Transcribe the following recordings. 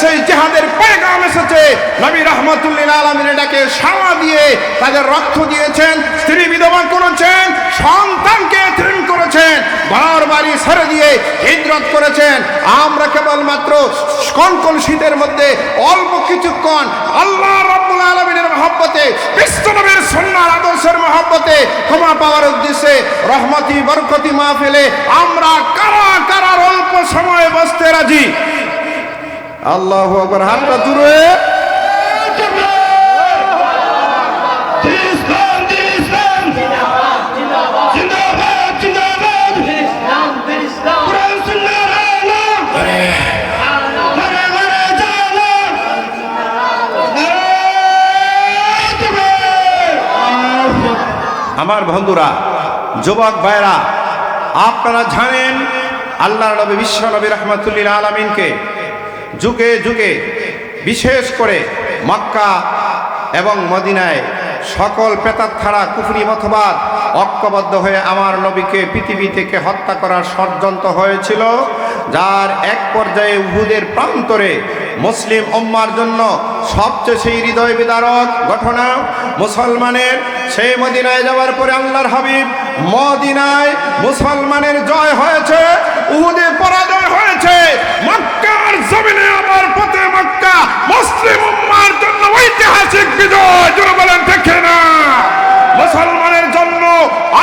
সেই জেহাদের পেগাম এসেছে। নবী রহমতুল্লিল আলমিন এটাকে সাড়া দিয়ে তাদের রক্ত দিয়েছেন, স্ত্রী বিধবা করেছেন, সন্তানকে তৃণ করেছেন ঘর বাড়ি ছেড়ে দিয়ে হিজরত করেছেন। আমরা কেবলমাত্র কনকন শীতের মধ্যে অল্প কিছুক্ষণ আল্লাহ রব্বুল আলমিনের মহব্বতে বিশ্বনবীর সন্ন্যার আদর্শের মহব্বতে ক্ষমা পাওয়ার উদ্দেশ্যে রহমতি, বরকতি মাহফিলে আমরা কারা কারার অল্প সময়ে বসতে রাজি? আল্লাহ আকবার, হাতটা দূরে। আমার বন্ধুরা, যুবক ভাইরা আপনারা জানেন আল্লাহ নবী বিশ্ব নবী রহমতুল্লিল আলমিনকে যুগে যুগে, বিশেষ করে মক্কা এবং মদিনায় সকল ছাড়া কুফরি মতবাদ ঐক্যবদ্ধ হয়ে আমার নবীকে পৃথিবী থেকে হত্যা করার ষড়যন্ত্র হয়েছিল, যার এক পর্যায়ে উহুদের প্রান্তরে মুসলিম উম্মার জন্য সবচেয়ে সেই হৃদয় বিদারক ঘটনা, মুসলমানের সেই মদিনায় যাওয়ার পরে আল্লাহর হাবিব মদিনায় মুসলমানের জয় হয়েছে, উহুদে পরাজয় হয়েছে মক্কার জমিনে আমার পথে মক্কা মুসলিম উম্মার জন্য ঐতিহাসিক বিজয়, জোরে বলেন দেখে না মুসলমানের জন্য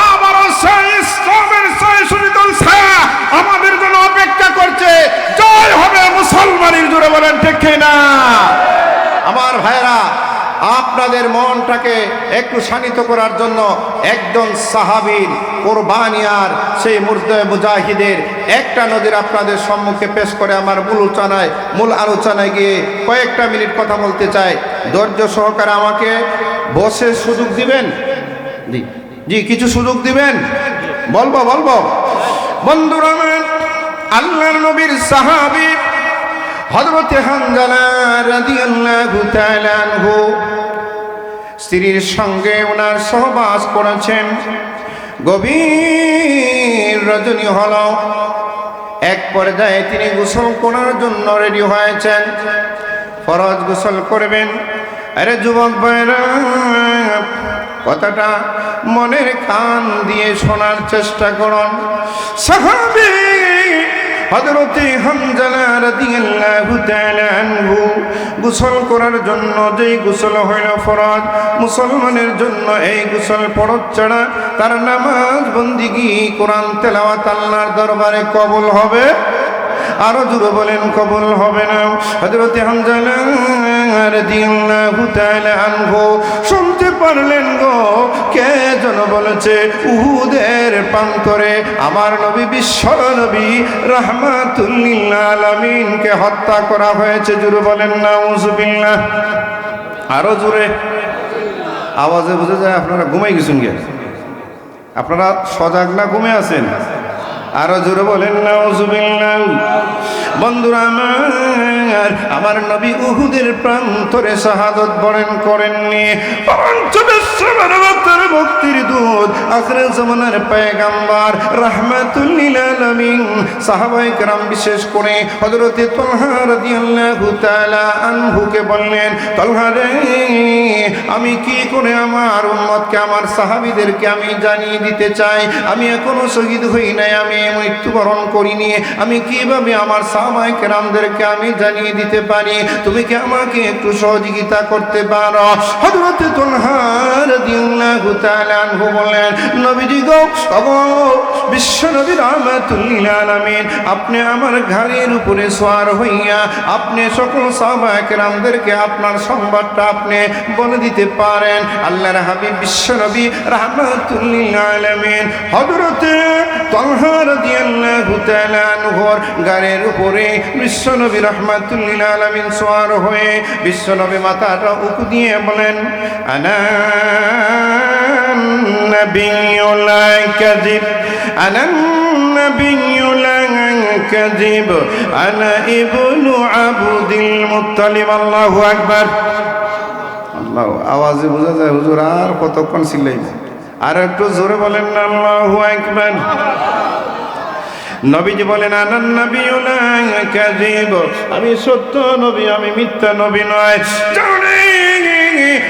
আমারও সেই ইসলামের সেই সুনিদল আমাদের জন্য অপেক্ষা করছে। জয় হবে মুসলমানের, জোরে বলেন দেখে না আমার ভাইরা আপনাদের মনটাকে একটু শানিত করার জন্য একজন সাহাবীর কোরবানিয়ার সেই মুর্দয় মুজাহিদের একটা নদীর আপনাদের সম্মুখে পেশ করে আমার মূল আলোচনায় মূল আলোচনায় গিয়ে কয়েকটা মিনিট কথা বলতে চাই। ধৈর্য সহকারে আমাকে বসে সুযোগ দিবেন? জি। জি কিছু সুযোগ দিবেন? বলব বলব। বন্ধুরা আমার, আল্লাহর নবীর সাহাবী তাআলা স্ত্রীর সঙ্গে ওনার সহবাস করেছেন। গভীর রজনী হল। এক পর্যায়ে তিনি গোসল করার জন্য রেডি হয়েছেন। ফরজ গোসল করবেন। আরে যুবক ভাইরা কথাটা মনের কান দিয়ে শোনার চেষ্টা করুন। সাহাবী হযরতে হামজালা রাদিয়াল্লাহু গোসল করার জন্য যেই গোসল হইল ফরজ, মুসলমানের জন্য এই গোসল ফরজ ছাড়া তার নামাজ বন্দিগি, কোরআন, তেলাওয়াত আল্লাহর দরবারে কবল হবে? আরও জুড়ে বলেন, কবল হবে না। হজরতে হামজালা রাদিয়াল্লাহু শুনতে পারলেন গো, কে যেন বলেছে, উহুদের প্রান্তরে আমার নবী বিশ্ব নবী রহমাতুল্লিল আলামিনকে হত্যা করা হয়েছে। জুড়ে বলেন, নাউজুবিল্লাহ। আরও জুড়ে। আওয়াজে বুঝে যায় আপনারা ঘুমাই গেছেন গে। আপনারা সজাগ না ঘুমে আছেন? আরও জোরে বলেন, নাউজুবিল্লাহ। বন্ধুরা আমার আমার নবী উহুদের প্রান্তরে শাহাদত বরণ করেননি। ভক্তির দূত আখরে জমানার পেগাম্বার রাহমাতুল্লিল আলামিন, সাহাবায়ে কেরাম বিশেষ করে হযরতে তালহা রাদিয়াল্লাহু তাআলা আনহুকে বললেন, তালহা রে, আমি কি করে আমার উম্মতকে, আমার সাহাবীদেরকে আমি জানিয়ে দিতে চাই? আমি এখনও শহীদ হই নাই, আমি মৃত্যুবরণ করিনি। আমি কীভাবে আমার সাহাবায়ে কেরামদেরকে আমি জানিয়ে দিতে পারি? তুমি কি আমাকে একটু সহযোগিতা করতে পারো? উপরে সোয়ার হইয়া আপনি সকল আপনার সংবাদটা আপনি বলে দিতে পারেন। আল্লাহর হাবিব বিশ্ব নবী তালহা রাদিয়াল্লাহু তাআলা আনহুর ঘাড়ের উপরে বিশ্ব নবী রাহমাতুল্লিল আলামিন সোয়ার হয়ে বিশ্ব নবী মাথাটা উকু দিয়ে বলেন আনা النبي لا كذب أنا النبي لا كذب أنا ابن عبد المطلب الله أكبر আল্লাহ আওয়াজে বোঝা যায় হুজুর আর কতক্ষণ ছিলেন আর একটু জোরে বলেন না, আল্লাহু আকবার। নবীজি বলেন, আনান নবী কাযিব। আমি সত্য নবী, আমি মিথ্যা নবী নয়।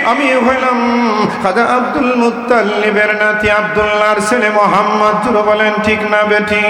আমি হইলাম খাজা আব্দুল মুত্তাল্লিবের নাতি আব্দুল্লাহর ছেলে মোহাম্মদ। জুড়ে বলেন, ঠিক না বেঠিক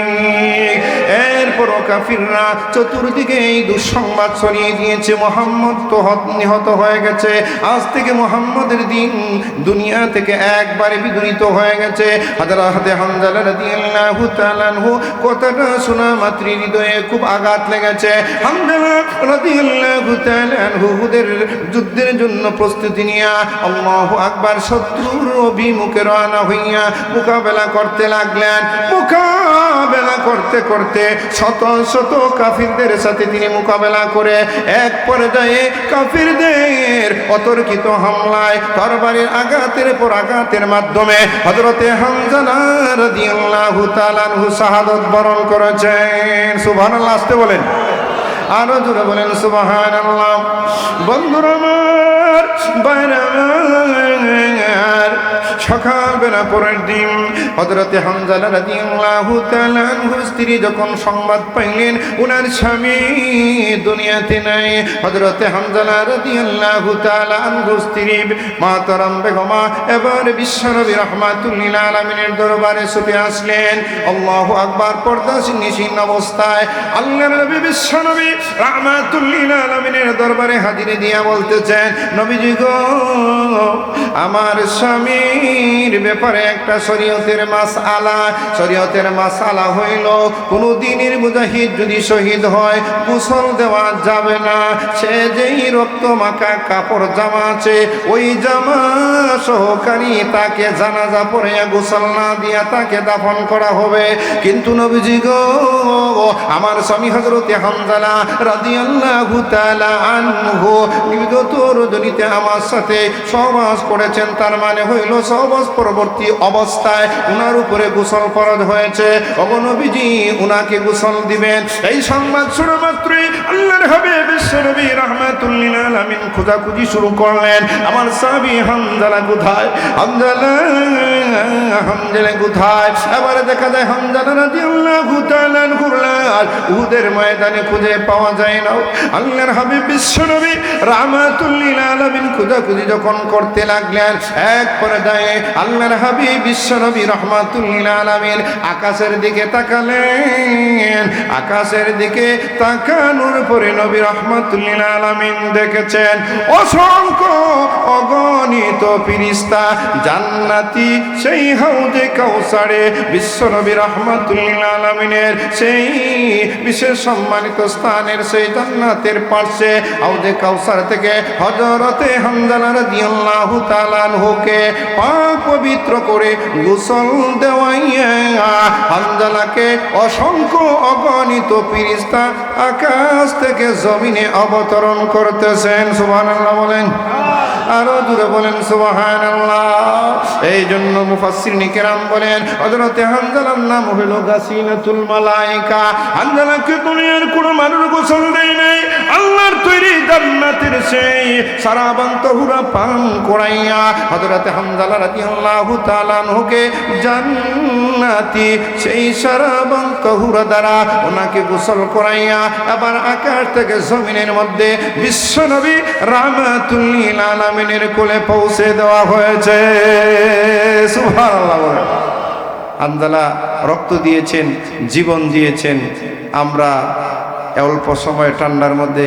এরপরও কাফিররা চতুর্দিকে এই দুঃসংবাদ ছড়িয়ে দিয়েছে। মোহাম্মদ তো হত- নিহত হয়ে গেছে। আজ থেকে মোহাম্মদের দিন দুনিয়া থেকে একবারে বিদূরিত হয়ে গেছে। হাজার হাতে হামজালা রাদিয়াল্লাহু তাআলাহু কথাটা শোনা মাত্র হৃদয়ে খুব আঘাত লেগেছে। হামজালা রাদিয়াল্লাহু তাআলাহু হুদের যুদ্ধের জন্য প্রস্তুতি নিয়ে আল্লাহু আকবার শত্রুর অভিমুখে রওনা হইয়া মোকাবেলা করতে লাগলেন। মোকাবেলা করতে করতে শত শত কাফিরদের সাথে তিনি মোকাবেলা করে এক পর্যায়ে কাফিরদের অতর্কিত হামলায় তরবারির আঘাতের পর আঘাতের মাধ্যমে হজরতে হামজানা রাদিয়াল্লাহু তাআলাহু শাহাদত বরণ করেছেন। সুবহানাল্লাহ, আসতে বলেন। আরও জোরে বলেন, সুবহানাল্লাহ। বন্ধুরা আমার, বাইরে সকালবেলা পরের দিন হজরতে হামজালা রাদিয়াল্লাহু তাআলা স্ত্রী যখন সংবাদ পাইলেন, উনার স্বামী দুনিয়াতে নাই। হজরতে হামজালা রাদিয়াল্লাহু তাআলা স্ত্রী মাতারাম বেগমা এবার বিশ্বনবী রহমাতুল্লিল আলামিনের দরবারে ছুটে আসলেন। আল্লাহু আকবার, পর্দা নিশীন অবস্থায়। আল্লাহ নবী বিশ্বনবী রহমাতুল্লিল আলামিনের দরবারে হাজিরে দিয়া বলতেছেন, নবীজি গো, আমার স্বামীর ব্যাপারে একটা শরীয়তের মাস আলা শরীয়তের মাস আলা হইল কোনো দিনের মুজাহিদ যদি শহীদ হয়, গোসল দেওয়া যাবে না, সে যেই রক্ত মাখা কাপড় জামা আছে, ওই জামা সহকারী তাকে জানাজা পরে গোসল না দিয়া তাকে দাফন করা হবে। কিন্তু নবীজি গো, আমার স্বামী হজরতে হামজালা আমার সাথে সহবাস করেছেন, তার মানে হইল সহবাস পরবর্তী অবস্থায় উনার উপরে গোসল ফরজ হয়েছে। অগনবীজি উনাকে গোসল দিবেন। এই সংবাদ মাত্রই দেখা ময়দানে খুঁজে পাওয়া যায় না। আল্লাহর হাবিব বিশ্বনবী রাহমাতুল্লিল আলামিন খোঁজাখুঁজি যখন করতে লাগলেন, এক পর্যায়ে আল্লাহর হাবিব বিশ্বনবী রহমাতুল্লিল আলামিন আকাশের দিকে তাকালেন। আকাশের দিকে তাকানোর পরে নবী রহমাতুল্লিল আলামিন দেখেছেন, অসংখ্য অগণিত ফিরিস্তা জান্নাতি সেই হাউজে কাউসারে বিশ্বনবী রহমাতুল্লিল আলামিনের সেই বিশেষ সম্মানিত স্থানের সেই জান্নাতের পার্শ্বে হাউজে কাউসার থেকে হজরতে হামজালা রাদিয়াল্লাহু তাআলা আনহুকে পাক পবিত্র করে গোসল দেওয়াইয়া হামজালাকে অসংখ্য অগণিত ফিরিস্তা আকাশ থেকে জমিনে অবতরণ করতেছেন। সুবহানাল্লাহ বলেন। আরও দূরে বলেন, সুবহানাল্লাহ। এই জন্য মুফাসসিরিন কেরাম বলেন, হযরতে হামজালার নাম হইল গাসিনাতুল মালাইকা। হামজালাকে দুনিয়ার কোনো মানুষ গোসল দেয় নাই, আল্লাহর তৈরি জান্নাতের সেই সারাবান তহুরা পান করাইয়া হযরতে হামজালা রাদিয়াল্লাহু তাআলা আনহুকে জান্নাতি সেই সারাবান তহুরা দ্বারা ওনাকে গোসল করাইয়া আবার আকাশ থেকে জমিনের মধ্যে বিশ্বনবী রাহমাতুল্লিল আলামিনের কোলে পৌঁছে দেওয়া হয়েছে সুবহানাল্লাহ বলেন। আন্দালা রক্ত দিয়েছেন, জীবন দিয়েছেন, আমরা অল্প সময় ঠান্ডার মধ্যে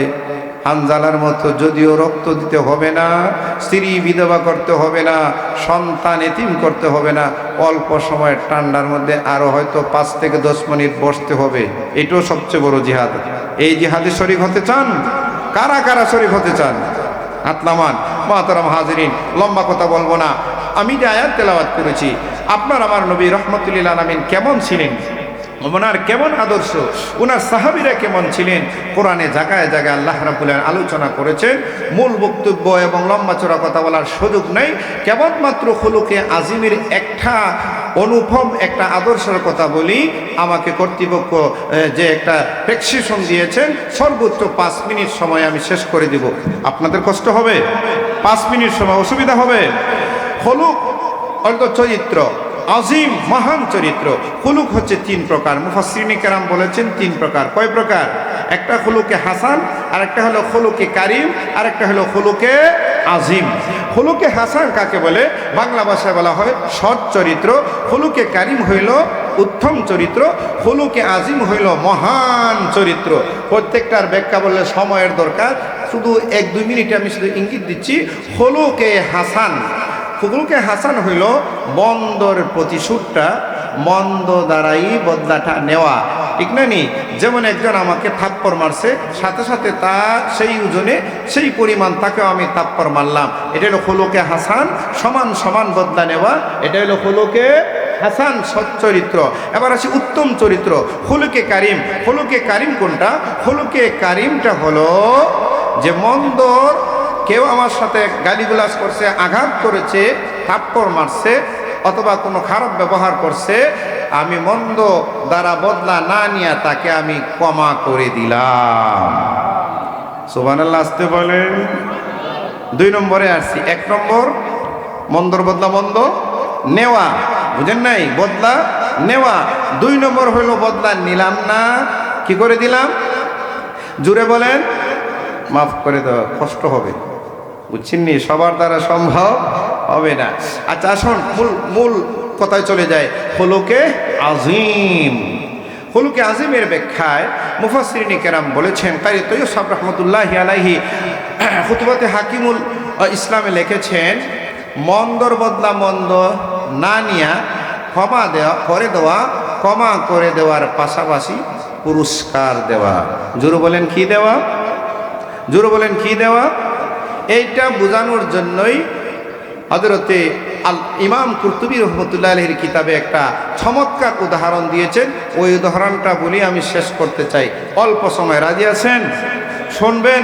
হানজালার মতো যদিও রক্ত দিতে হবে না, স্ত্রী বিধবা করতে হবে না, সন্তান এতিম করতে হবে না, অল্প সময় ঠান্ডার মধ্যে আরও হয়তো পাঁচ থেকে দশ মিনিট বসতে হবে। এটাও সবচেয়ে বড় জিহাদ। এই জিহাদে শরিক হতে চান? কারা কারা শরিক হতে চান? আতলামান মাতারাম হাজরিন, লম্বা কথা বলব না। আমি যে আয়াত তেলাওয়াত করেছি, আপনার আমার নবী রহমতুল্লিল আলমিন কেমন ছিলেন? ওনার কেমন আদর্শ? ওনার সাহাবিরা কেমন ছিলেন? কোরআনে জায়গায় জায়গায় আল্লাহ রাবুল আলোচনা করেছেন। মূল বক্তব্য এবং লম্বা চড়া কথা বলার সুযোগ নেই। কেবলমাত্র হলুকে আজিমের একটা অনুভব, একটা আদর্শের কথা বলি। আমাকে কর্তৃপক্ষ যে একটা প্রেক্সিশন দিয়েছেন, সর্বোচ্চ পাঁচ মিনিট সময় আমি শেষ করে দিব। আপনাদের কষ্ট হবে? পাঁচ মিনিট সময়, অসুবিধা হবে? হলুক অর্থ চরিত্র আজিম, মহান চরিত্র। হুলুক হচ্ছে তিন প্রকার। মুফাসরিনী কেরাম বলেছেন তিন প্রকার। কয় প্রকার? একটা হলুকে হাসান আর একটা হলো হলুকে কারিম আর একটা হলো হলুকে আজিম। হলুকে হাসান কাকে বলে? বাংলা ভাষায় বলা হয় সৎ চরিত্র। হলুকে কারিম হইল উত্তম চরিত্র। হলুকে আজিম হইল মহান চরিত্র। প্রত্যেকটার ব্যাখ্যা বললে সময়ের দরকার। শুধু এক দুই মিনিটে আমি শুধু ইঙ্গিত দিচ্ছি। হলুকে হাসান। হুকুলকে হাসান হইল বন্দর প্রতিশোধটা, মন্দ দ্বারাই বদলাটা নেওয়া। ঠিক না নি? যেমন একজন আমাকে থাপ্পর মারছে, সাথে সাথে তা সেই ওজনে সেই পরিমাণ তাকেও আমি থাপ্পড় মারলাম। এটা হলো হলোকে হাসান, সমান সমান বদলা নেওয়া। এটা হলো হলোকে হাসান সচ্চরিত্র এবার আসি উত্তম চরিত্র হলুকে কারিম। হলুকে কারিম কোনটা? হলুকে কারিমটা হলো যে মন্দর কেউ আমার সাথে গালিগুলাস করছে, আঘাত করেছে, থাপ্পড় মারছে অথবা কোনো খারাপ ব্যবহার করছে, আমি মন্দ দ্বারা বদলা না নিয়ে তাকে আমি ক্ষমা করে দিলাম। সোবানাল্লাহ আসতে বলেন। দুই নম্বরে আসছি। এক নম্বর, মন্দর বদলা মন্দ, নেওয়া। বুঝেন নাই? বদলা, নেওয়া। দুই নম্বর হইল বদলা নিলাম না, কি করে দিলাম? জুড়ে বলেন। মাফ করে দেওয়া কষ্ট হবে। বুঝছেন সবার দ্বারা সম্ভব হবে না। আচ্ছা আসুন, মূল মূল কথায় চলে যায় হলুকে আজিম। হলুকে আজিমের ব্যাখ্যায় মুফাসরিনী কেরাম বলেছেন, তাই তৈয়ব রহমতুল্লাহ আলাইহি হুতুবাতে হাকিমুল ইসলামে লিখেছেন, মন্দর বদলা মন্দ না নিয়া ক্ষমা দেওয়া, করে দেওয়া, ক্ষমা করে দেওয়ার পাশাপাশি পুরস্কার দেওয়া। জোর বলেন, কি দেওয়া? জোর বলেন, কি দেওয়া? এইটা বোঝানোর জন্যই হজরতে আল ইমাম কুর্তুবী রহমতুল্লাহ আলহির কিতাবে একটা চমৎকার উদাহরণ দিয়েছেন। ওই উদাহরণটা বলি আমি শেষ করতে চাই। অল্প সময়, রাজি আছেন? শুনবেন?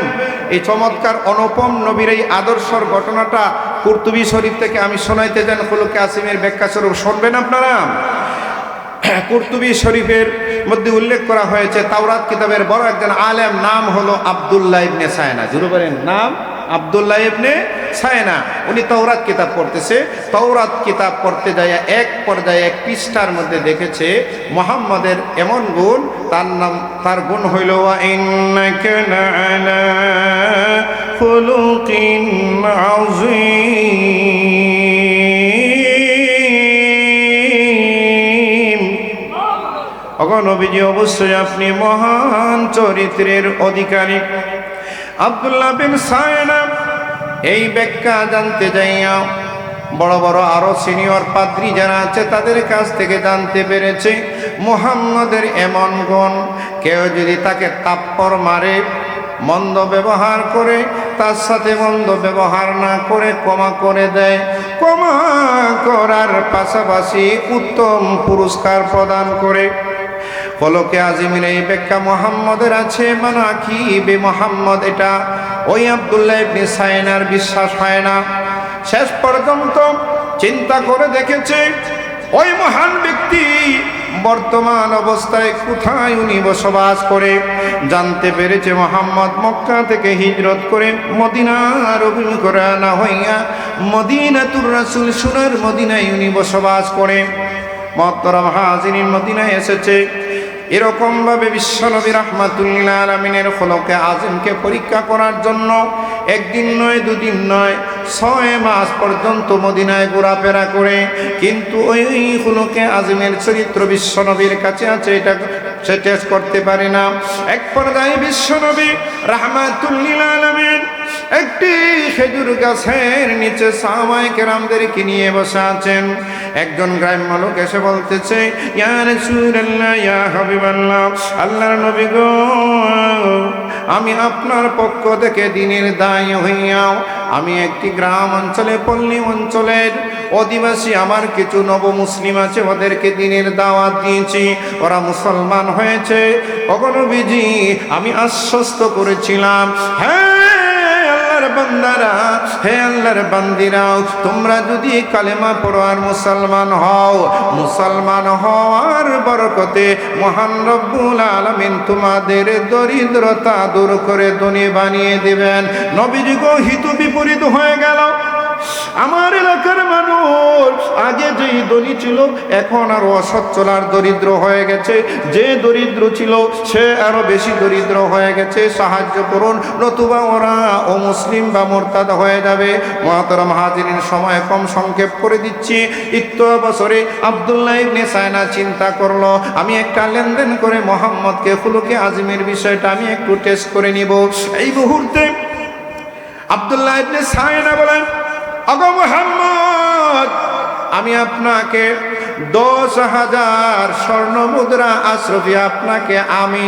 এই চমৎকার অনুপম নবীর এই আদর্শর ঘটনাটা কুর্তুবী শরীফ থেকে আমি শোনাইতে যান হলুকে আসিমের ব্যাখ্যা স্বরূপ। শুনবেন আপনারা? কুর্তুবী শরীফের মধ্যে উল্লেখ করা হয়েছে, তাওরাত কিতাবের বড় একজন আলেম, নাম হলো আবদুল্লাহ ইবনে সায়না। জুরু বলেন নাম? আবদুল্লাহ ইবনে সায়না, উনি তৌরাত কিতাব পড়তেছে। তৌরাত কিতাব পড়তে যায় এক পর্যায়ে এক পৃষ্ঠার মধ্যে দেখেছে, মোহাম্মদের এমন গুণ, তার নাম, তার গুণ হইল অগণবীজি অবশ্যই আপনি মহান চরিত্রের অধিকারী। আব্দুল্লাহ বিন সায়না এই ব্যাখ্যা জানতে যাইয়া বড় বড় আরও সিনিয়র পাদ্রী যারা আছে তাদের কাছ থেকে জানতে পেরেছে, মুহাম্মদের এমন গুণ। কেউ যদি তাকে তাপ্পর মারে, মন্দ ব্যবহার করে, তার সাথে মন্দ ব্যবহার না করে ক্ষমা করে দেয়। ক্ষমা করার পাশাপাশি উত্তম পুরস্কার প্রদান করে। ফলকে আজিমের এই ব্যাখ্যা মোহাম্মদের আছে মানা কি বে মোহাম্মদ এটা। ওই আবদুল্লাহ ইবনে সায়নার বিশ্বাস হয় না। শেষ পর্যন্ত চিন্তা করে দেখেছে, ওই মহান ব্যক্তি বর্তমান অবস্থায় কোথায় উনি বসবাস করে? জানতে পেরেছে মোহাম্মদ মক্কা থেকে হিজরত করে মদিনার অভিমুখে হইয়া মদিনাতুর রাসুল সুনার মদিনায় উনি বসবাস করে। মহতরম হাজিরিন মদিনায় এসেছে। এরকমভাবে বিশ্বনবী রহমাতুল্লাহ আলমিনের ফলকে আজিমকে পরীক্ষা করার জন্য একদিন নয়, দুদিন নয়, ছয় মাস পর্যন্ত মদিনায় ঘোরাফেরা করে, কিন্তু ওই হলকে আজিমের চরিত্র বিশ্বনবীর কাছে আছে, এটা সে টেস্ট করতে পারে না। এক পর্যায়ে বিশ্বনবী রহমাতুল্লিল একটি খেজুর গাছের নিচে সামাই কেরামদেরকে নিয়ে বসে আছেন। একজন গ্রাম্য লোক এসে বলতেছে, ইয়া ইয়া হাবিবাল্লাহ, আল্লাহর নবী গো, আমি আপনার পক্ষ থেকে দিনের দায় হইয়াও, আমি একটি গ্রাম অঞ্চলে, পল্লী অঞ্চলের অধিবাসী, আমার কিছু নব মুসলিম আছে, ওদেরকে দিনের দাওয়াত দিয়েছি, ওরা মুসলমান হয়েছে। কখনো বিজি আমি আশ্বস্ত করেছিলাম হ্যাঁ বান্দারা, হে আল্লাহর বান্দিরাও, তোমরা যদি কালেমা পড়ো আর মুসলমান হও, মুসলমান হওয়ার বরকতে মহান রব্বুল আলমিন তোমাদের দরিদ্রতা দূর করে ধনী বানিয়ে দেবেন। নবীযুগ হিতু বিপরীত হয়ে গেল। আমার এলাকার মানুষ, আগে যেই ধনী ছিল, এখন আরও অসচ্ছল আর দরিদ্র হয়ে গেছে। যে দরিদ্র ছিল, সে আরও বেশি দরিদ্র হয়ে গেছে। সাহায্য করুন, নতুবা ওরা ও মুসলিম বা মোরতাদ হয়ে যাবে। মহাতরম হাজিরিন, সময় কম সংক্ষেপ করে দিচ্ছি। ইত্য বছরে আবদুল্লাহ ইবনে সায়না চিন্তা করল, আমি একটা লেনদেন করে মোহাম্মদকে, ফুলুকে আজমের বিষয়টা আমি একটু টেস্ট করে নিব। এই মুহূর্তে আবদুল্লাহ ইবনে সায়না বলেন অগো মোহাম্মদ আমি আপনাকে দশ হাজার স্বর্ণ মুদ্রা আশ্রফি আপনাকে আমি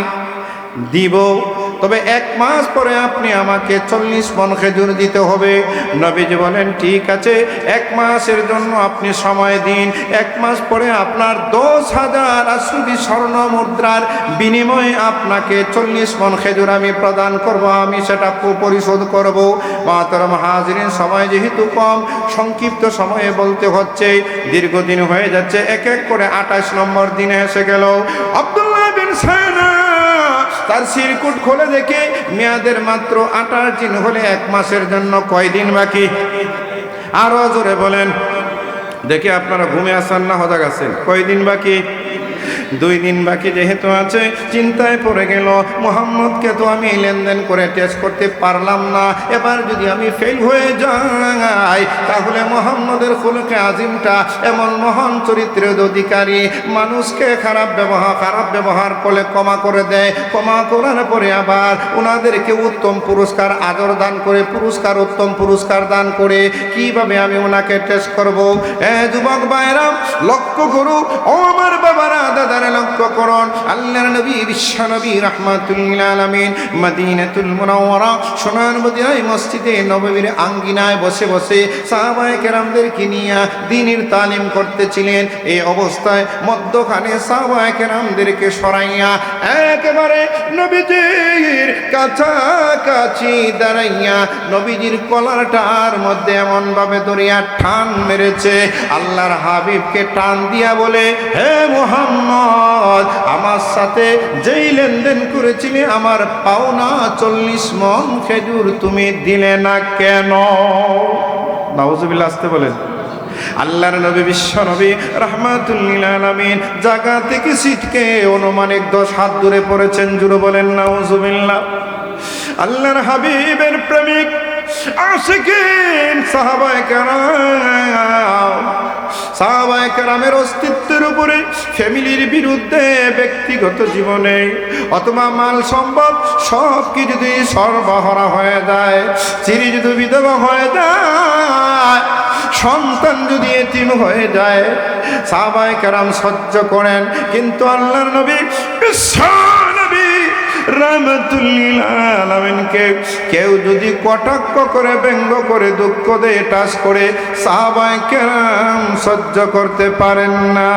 দিব। তবে এক মাস পরে আপনি আমাকে চল্লিশ মন খেজুর দিতে হবে। নবীজি বলেন, ঠিক আছে, এক মাসের জন্য আপনি সময় দিন। এক মাস পরে আপনার দশ হাজার আশ্রুতি স্বর্ণ মুদ্রার বিনিময়ে আপনাকে চল্লিশ মন খেজুর আমি প্রদান করব, আমি সেটা পরিশোধ করব। মাতরম হাজরিন, সময় যেহেতু কম, সংক্ষিপ্ত সময়ে বলতে হচ্ছে, দীর্ঘদিন হয়ে যাচ্ছে, এক এক করে আঠাশ নম্বর দিনে এসে গেল। আব্দুল্লাহ বিন সায়না তার সিরকুট খুলে দেখে মেয়াদের মাত্র আঠাশ দিন হলে এক মাসের জন্য কয়দিন বাকি? আরও জোরে বলেন। দেখে আপনারা ঘুমে আসান না হজা গেছেন কয়দিন বাকি? দুই দিন বাকি যেহেতু আছে, চিন্তায় পড়ে গেল। মোহাম্মদকে তো আমি লেনদেন করে টেস্ট করতে পারলাম না। এবার যদি আমি ফেল হয়ে যাই, তাহলে মোহাম্মদের খুলকে আজিমটা এমন মহান চরিত্রের অধিকারী। মানুষকে খারাপ ব্যবহার খারাপ ব্যবহার করলে ক্ষমা করে দেয়। ক্ষমা করার পরে আবার ওনাদেরকে উত্তম পুরস্কার, আদর দান করে, পুরস্কার, উত্তম পুরস্কার দান করে কীভাবে আমি ওনাকে টেস্ট করব? এ যুবক ভাইরাম লক্ষ্য করু, ও আমার বাবারা দাদারা লক্ষ্য করুন আল্লাহর নবী, বিশ্ব নবী, রহমাতুল্লিল আলমিন। মদিনাতুল মুনাওয়ারা। সোনার মদিনায় মসজিদে নববীর আঙ্গিনায় বসে বসে কেরামদেরকে নিয়ে দিনের তালিম করতেছিলেন। এই অবস্থায় কেরামদেরকে সরাইয়া একেবারে নবীজির কাছাকাছি দাঁড়াইয়া নবীজির কলারটার মধ্যে এমন ভাবে দরিয়া টান মেরেছে। আল্লাহর হাবিবকে টান দিয়া বলে, হে মোহাম্মদ আমার সাথে যেই লেনদেন করেছিলে, আমার পাওনা চল্লিশ মন খেজুর তুমি দিলে না কেন? নাউজুবিল্লাহ, আসতে বলেন। আল্লাহর নবী, বিশ্ব নবী, রহমাতুল্লিল আলামিন জায়গা থেকে সিটকে অনুমানিক দশ হাত দূরে পড়েছেন, জুড়ে বলেন, নাউজুবিল্লাহ। আল্লাহর হাবিবের প্রেমিক আশিকিন সাহাবায়ে কেরাম। সাহাবায়ে কেরামের অস্তিত্বের উপরে ফ্যামিলির বিরুদ্ধে ব্যক্তিগত জীবনে অথবা মাল সম্ভব সব কিছু যদি সর্বহরা হয়ে যায় চিরি যদি বিধবা হয়ে যায়, সন্তান যদি এতিম হয়ে যায়, সাহাবায়ে কেরাম সহ্য করেন। কিন্তু আল্লাহর নবী বিশ্ব নবী রহমতুল্লিল আলমিনকে কেউ যদি কটাক্ষ করে, ব্যঙ্গ করে, দুঃখ দেয়, টাস করে, সাহাবায় কেরাম সহ্য করতে পারেন না।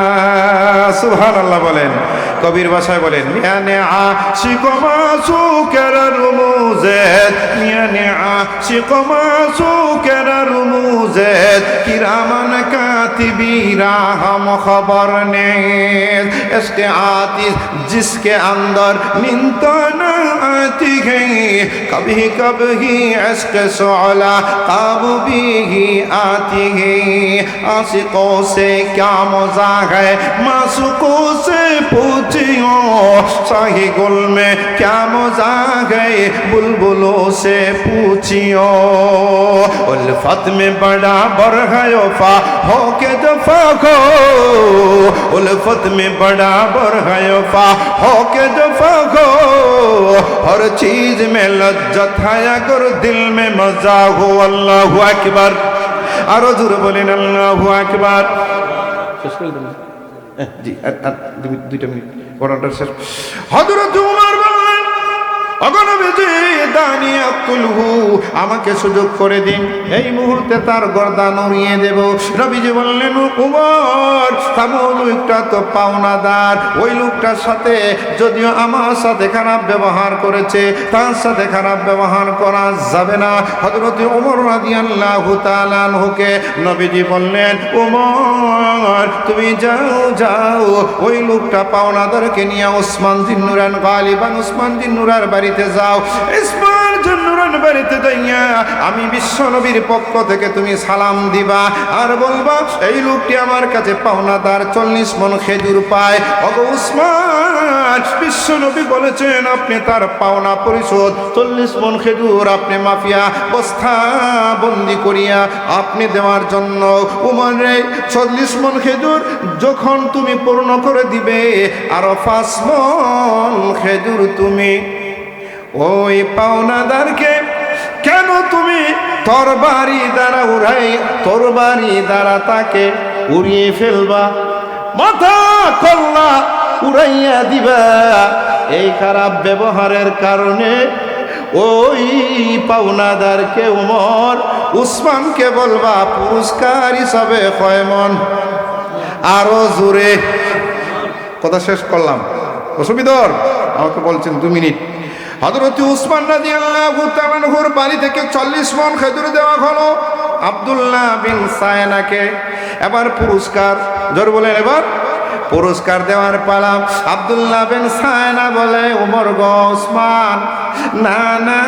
সুহান আল্লাহ বলেন, কবির ভাষায় বলেন মিয়ানে আ শিকমা সুকেরা রুমুজে মিয়ানে আ শিকমা সুকেরা রুমুজে কিরামান কাতিবিরা হম খবর নে। এসকে আতিস জিসকে আন্দর মিন্ত I know. आती है कभी कभी इश्क सोला काबू भी ही आती गई। आशिकों से क्या मज़ा है? मासूकों से पूछियो, शाही गुल में क्या मज़ा है? बुलबुलों से पूछियो, उल्फत में बड़ा बर है के दफ़ा को। उल्फत में बड़ा बर वफा हो के दफ़ा को। ہر چیز میں لذت ہے اگر دل میں مزہ ہو اللہ اکبر আর জোরে বলেন আল্লাহু আকবার শেষ করে দেন জি আর দুইটা মিনিট ঘটনাটা শেষ হযরত উমর আমাকে সুযোগ করে দিন। এই মুহূর্তে তার গর্দান উড়িয়ে দেব। রবিজি বললেন, উমর তামুল লোকটা তো পাওনাদার। ওই লোকটার সাথে যদিও আমার সাথে খারাপ ব্যবহার করেছে, তার সাথে খারাপ ব্যবহার করা যাবে না। হযরত ওমর আনহুকে নবীজি বললেন ওমর তুমি যাও যাও। ওই লোকটা পাওনাদারকে নিয়ে ওসমান জিন্নুরান গালিবান ওসমান জিন্নুরার বাড়িতে যাও। বলেছেন নুরান বাড়িতে যাইয়া আমি বিশ্ব নবীর পক্ষ থেকে তুমি সালাম দিবা। আর বলবা, এই লোকটি আমার কাছে পাওনাদার চল্লিশ মন খেজুর পায়। অগ উসমান, বিশ্ব নবী বলেছেন, আপনি তার পাওনা পরিশোধ, চল্লিশ মন খেজুর আপনি মাফিয়া বস্তা বন্দি করিয়া আপনি দেওয়ার জন্য। উমরে চল্লিশ মন খেজুর যখন তুমি পূর্ণ করে দিবে, আরও পাঁচ মন খেজুর তুমি ওই পাওনাদারকে কেন তুমি তরবারি দ্বারা উড়াই, তরবারি দ্বারা তাকে উড়িয়ে ফেলবা? মাথা কল্লা উড়াইয়া দিবা। এই খারাপ ব্যবহারের কারণে ওই পাওনাদারকে উমর উসমানকে বলবা, পুরস্কার হিসাবে কয়মন আরও জোরে। কথা শেষ করলাম। অসুবিধর আমাকে বলছেন দু মিনিট। হজরত উসমান রাজি আল্লাহ বাড়ি থেকে চল্লিশ মন খেজুর দেওয়া হলো। আব্দুল্লাহ বিন সায়নাকে এবার পুরস্কার, জোর বলেন এবার। পুরস্কার দেওয়ার পালা আব্দুল্লাহ বিন সায়না বলে উমর গো উসমান, না না,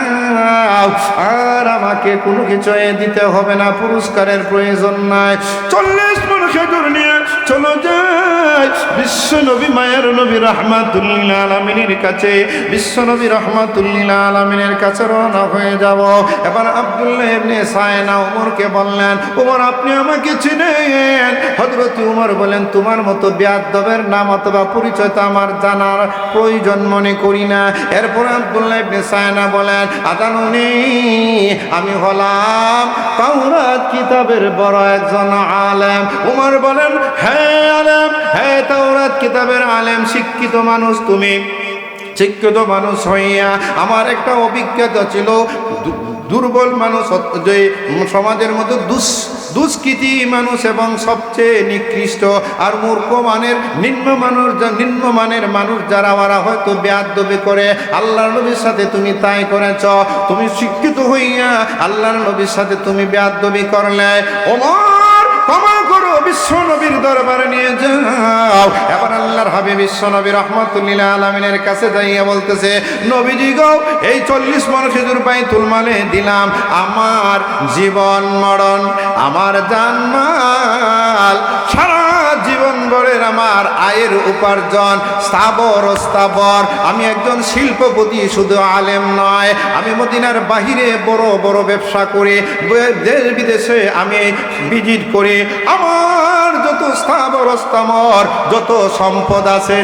আর আমাকে কোনো কিছু দিতে হবে না, পুরস্কারের প্রয়োজন নাই। চল্লিশ মন খেজুর নিয়ে চলো যাই বিশ্ব নবী মায়ের নবী রহমাতুল্লিল আলমিনের কাছে রহমাতুল্লিল আলমিনের কাছে রওনা হয়ে যাব। এবার আব্দুল্লাহ ইবনে সায়না বললেন আপনি আমাকে চিনেন? হযরত উমর বলেন তোমার মতো বেয়াদবের নাম অথবা পরিচয় তো আমার জানার প্রয়োজন মনে করি না। এরপর আব্দুল্লাহ ইবনে সায়না বলেন আদানুনি আমি হলাম তাওরাত কিতাবের বড় একজন আলেম। উমর বলেন হ্যাঁ আলেম হ্যাঁ তাওরাত কিতাবের আলেম, শিক্ষিত মানুষ তুমি। শিক্ষিত মানুষ হইয়া আমার একটা অভিজ্ঞতা ছিল দুর্বল মানুষ যে সমাজের মধ্যে দুস, দুষ্কৃতি মানুষ এবং সবচেয়ে নিকৃষ্ট আর মূর্খ মানের, নিম্ন মানুষ নিম্ন মানের মানুষ যারা, ওরা হয়তো বেয়াদবি করে, আল্লাহর নবীর সাথে তুমি তাই করেছ, তুমি শিক্ষিত হইয়া আল্লাহর নবীর সাথে তুমি বেয়াদবি করলে। ওমর ক্ষমা করো বিশ্ব নবীর দরবারে নিয়ে যাও। এবার আল্লাহর হাবিব বিশ্ব নবী রহমতুল্লিলা আলমিনের কাছে যাইয়া বলতেছে, নবীজি গো, এই চল্লিশ মন খেজুর পাই তুলমালে দিলাম। আমার জীবন মরণ, আমার জানমাল সারা জীবন আমার আয়ের উপার্জন, স্থাবর স্থাবর। আমি একজন শিল্পপতি, শুধু আলেম নয়। আমি মদিনার বাহিরে বড় বড় ব্যবসা করে দেশ বিদেশে আমি ভিজিট করি, আমার যত স্থাবর স্থাবর, যত সম্পদ আছে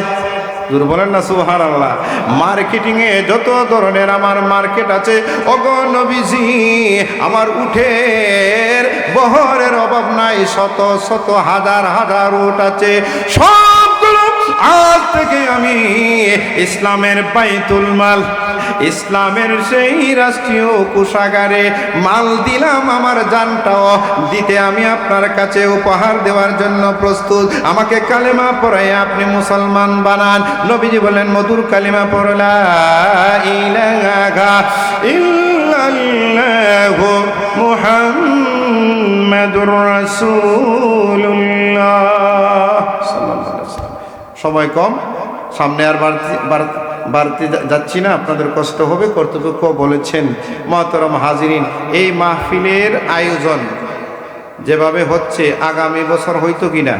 দূর বলেন না সুহার আল্লাহ মার্কেটিং এ যত ধরনের আমার মার্কেট আছে অগণবিজি আমার উঠের বহরের অভাব নাই, শত শত হাজার হাজার উঠ আছে আজ থেকে আমি ইসলামের বাইতুল মাল, ইসলামের সেই রাষ্ট্রীয় কোষাগারে মাল দিলাম আমার জানটাও। দিতে আমি আপনার কাছে উপহার দেওয়ার জন্য প্রস্তুত। আমাকে কালেমা পড়াই আপনি মুসলমান বানান। নবীজি বলেন মধুর কালিমা পড়লা ইলাহা ইল্লাল্লাহু মুহাম্মাদুর রাসূলুল্লাহ। সময় কম। সামনে আর বাড়তি বাড়তি যাচ্ছি না, আপনাদের কষ্ট হবে, কর্তৃপক্ষ বলেছেন, মহতরম হাজিরিন, এই মাহফিলের আয়োজন যেভাবে হচ্ছে, আগামী বছর হইতো কিনা?